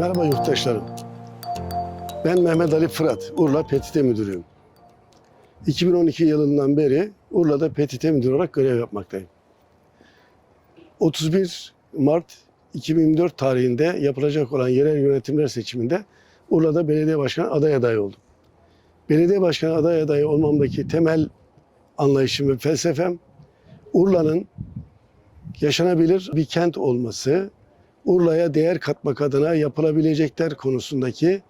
Merhaba yurttaşlarım. Ben Mehmet Ali Fırat, Urla PTT Müdürüyüm. 2012 yılından beri Urla'da PTT Müdürü olarak görev yapmaktayım. 31 Mart 2024 tarihinde yapılacak olan yerel yönetimler seçiminde Urla'da belediye başkanı aday adayı oldum. Belediye başkanı aday adayı olmamdaki temel anlayışım ve felsefem Urla'nın yaşanabilir bir kent olması, Urla'ya değer katmak adına yapılabilecekler konusundaki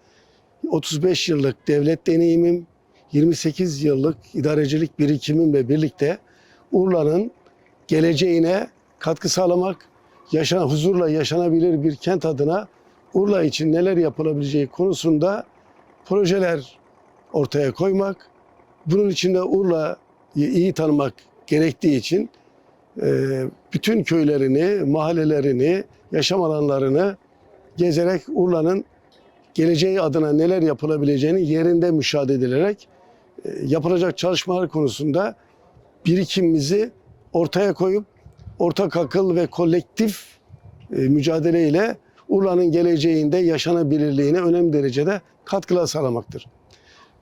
35 yıllık devlet deneyimim, 28 yıllık idarecilik birikimimle birlikte Urla'nın geleceğine katkı sağlamak, yaşana, huzurla yaşanabilir bir kent adına Urla için neler yapılabileceği konusunda projeler ortaya koymak, bunun için de Urla'yı iyi tanımak gerektiği için bütün köylerini, mahallelerini, yaşam alanlarını gezerek Urla'nın geleceği adına neler yapılabileceğini yerinde müşahede edilerek e, yapılacak çalışmalar konusunda birikimimizi ortaya koyup ortak akıl ve kolektif e, mücadeleyle Urla'nın geleceğinde yaşanabilirliğine önemli derecede katkılar sağlamaktır.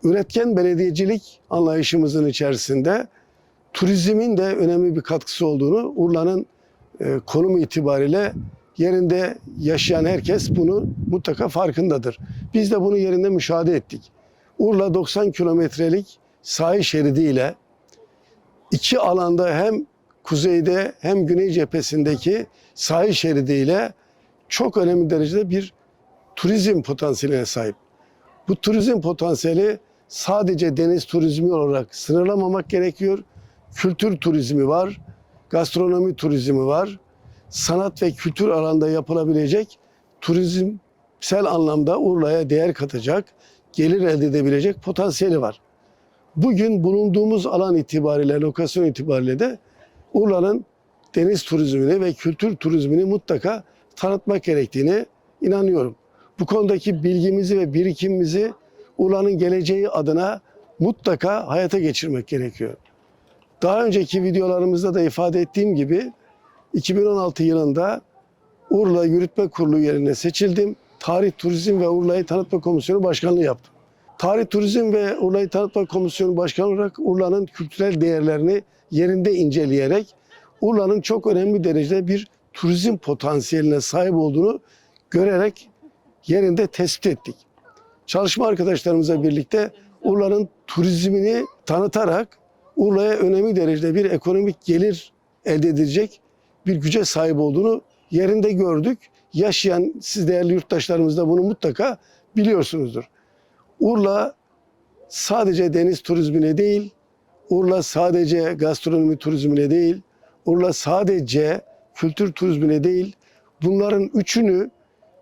Üretken belediyecilik anlayışımızın içerisinde turizmin de önemli bir katkısı olduğunu Urla'nın e, konumu itibariyle yerinde yaşayan herkes bunu mutlaka farkındadır. Biz de bunu yerinde müşahede ettik. Urla 90 kilometrelik sahil şeridiyle iki alanda hem kuzeyde hem güney cephesindeki sahil şeridiyle çok önemli derecede bir turizm potansiyeline sahip. Bu turizm potansiyeli sadece deniz turizmi olarak sınırlamamak gerekiyor. Kültür turizmi var, gastronomi turizmi var. Sanat ve kültür alanda yapılabilecek turizmsel anlamda Urla'ya değer katacak, gelir elde edebilecek potansiyeli var. Bugün bulunduğumuz alan itibariyle, lokasyon itibariyle de Urla'nın deniz turizmini ve kültür turizmini mutlaka tanıtmak gerektiğini inanıyorum. Bu konudaki bilgimizi ve birikimimizi Urla'nın geleceği adına mutlaka hayata geçirmek gerekiyor. Daha önceki videolarımızda da ifade ettiğim gibi 2016 yılında Urla Yürütme Kurulu yerine seçildim. Tarih, Turizm ve Urla'yı Tanıtma Komisyonu Başkanlığı yaptım. Tarih, Turizm ve Urla'yı Tanıtma Komisyonu Başkanı olarak Urla'nın kültürel değerlerini yerinde inceleyerek Urla'nın çok önemli derecede bir turizm potansiyeline sahip olduğunu görerek yerinde tespit ettik. Çalışma arkadaşlarımızla birlikte Urla'nın turizmini tanıtarak Urla'ya önemli derecede bir ekonomik gelir elde edilecek bir güce sahip olduğunu yerinde gördük. Yaşayan siz değerli yurttaşlarımız da bunu mutlaka biliyorsunuzdur. Urla sadece deniz turizmine değil, Urla sadece gastronomi turizmine değil, Urla sadece kültür turizmine değil, bunların üçünü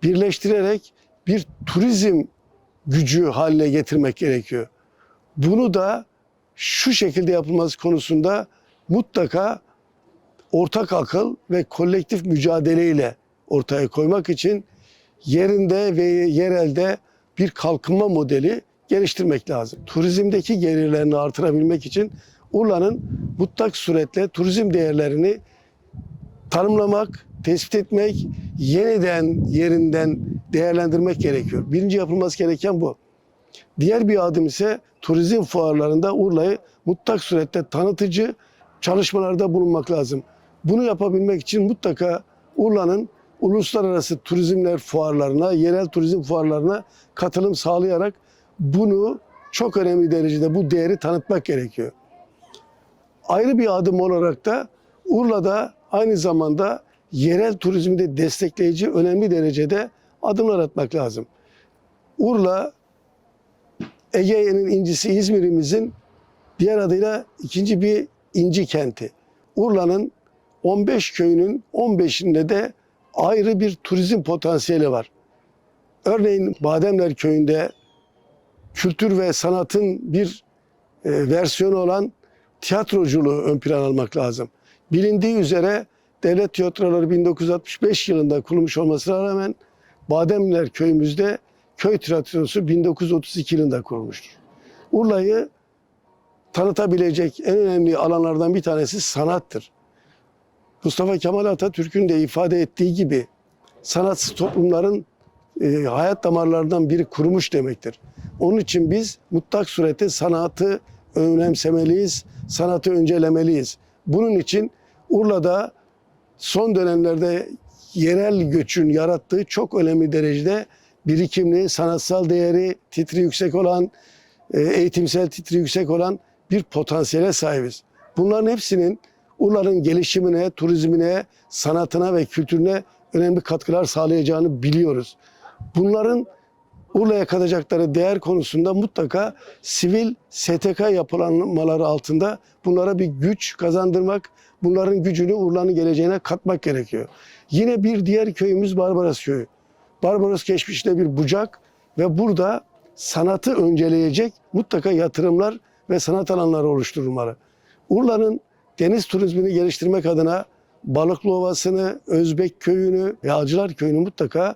birleştirerek bir turizm gücü haline getirmek gerekiyor. Bunu da şu şekilde yapılması konusunda mutlaka ortak akıl ve kolektif mücadeleyle ortaya koymak için yerinde ve yerelde bir kalkınma modeli geliştirmek lazım. Turizmdeki gelirlerini artırabilmek için Urla'nın mutlak suretle turizm değerlerini tanımlamak, tespit etmek, yeniden yerinden değerlendirmek gerekiyor. Birinci yapılması gereken bu. Diğer bir adım ise turizm fuarlarında Urla'yı mutlak surette tanıtıcı çalışmalarda bulunmak lazım. Bunu yapabilmek için mutlaka Urla'nın uluslararası turizmler fuarlarına, yerel turizm fuarlarına katılım sağlayarak bunu çok önemli derecede bu değeri tanıtmak gerekiyor. Ayrı bir adım olarak da Urla'da aynı zamanda yerel turizmi de destekleyici önemli derecede adımlar atmak lazım. Urla Ege'nin incisi İzmir'imizin diğer adıyla ikinci bir inci kenti. Urla'nın 15 köyünün 15'inde de ayrı bir turizm potansiyeli var. Örneğin Bademler köyünde kültür ve sanatın bir e, versiyonu olan tiyatroculuğu ön plan almak lazım. Bilindiği üzere devlet tiyatroları 1965 yılında kurulmuş olmasına rağmen Bademler köyümüzde köy tiyatrosu 1932 yılında kurulmuştur. Urla'yı tanıtabilecek en önemli alanlardan bir tanesi sanattır. Mustafa Kemal Atatürk'ün de ifade ettiği gibi sanatsız toplumların e, hayat damarlarından biri kurumuş demektir. Onun için biz mutlak surette sanatı önemsemeliyiz, sanatı öncelemeliyiz. Bunun için Urla'da son dönemlerde yerel göçün yarattığı çok önemli derecede birikimli, sanatsal değeri titri yüksek olan, e, eğitimsel titri yüksek olan bir potansiyele sahibiz. Bunların hepsinin Urla'nın gelişimine, turizmine, sanatına ve kültürüne önemli katkılar sağlayacağını biliyoruz. Bunların Urla'ya katacakları değer konusunda mutlaka sivil STK yapılanmaları altında bunlara bir güç kazandırmak, bunların gücünü Urla'nın geleceğine katmak gerekiyor. Yine bir diğer köyümüz Barbaros Köyü. Barbaros geçmişte bir bucak ve burada sanatı önceleyecek mutlaka yatırımlar ve sanat alanları oluşturulmalı. Urla'nın deniz turizmini geliştirmek adına Balıklı Ovası'nı, Özbek Köyü'nü ve Köyü'nü mutlaka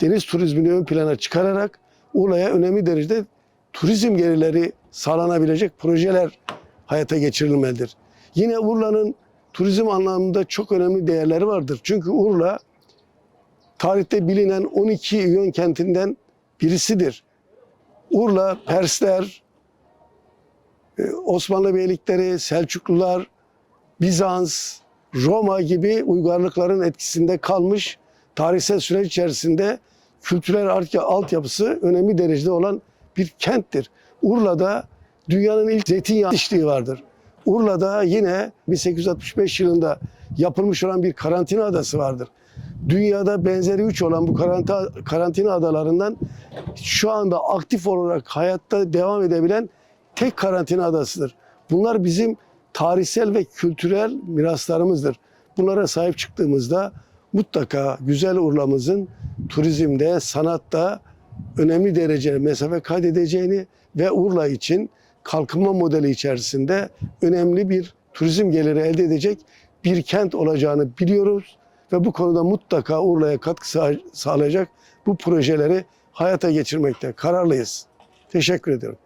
deniz turizmini ön plana çıkararak Urla'ya önemli derecede turizm gelirleri sağlanabilecek projeler hayata geçirilmelidir. Yine Urla'nın turizm anlamında çok önemli değerleri vardır. Çünkü Urla tarihte bilinen 12 İyon kentinden birisidir. Urla, Persler, e, Osmanlı beylikleri, Selçuklular, Bizans, Roma gibi uygarlıkların etkisinde kalmış tarihsel süreç içerisinde kültürel altyapısı önemli derecede olan bir kenttir. Urla'da dünyanın ilk zeytinyağı işliği vardır. Urla'da yine 1865 yılında yapılmış olan bir karantina adası vardır. Dünyada benzeri üç olan bu karantina adalarından şu anda aktif olarak hayatta devam edebilen tek karantina adasıdır. Bunlar bizim tarihsel ve kültürel miraslarımızdır. Bunlara sahip çıktığımızda mutlaka güzel Urla'mızın turizmde, sanatta önemli derece mesafe kaydedeceğini ve Urla için kalkınma modeli içerisinde önemli bir turizm geliri elde edecek bir kent olacağını biliyoruz ve bu konuda mutlaka Urla'ya katkı sağ- sağlayacak bu projeleri hayata geçirmekte kararlıyız. Teşekkür ediyorum.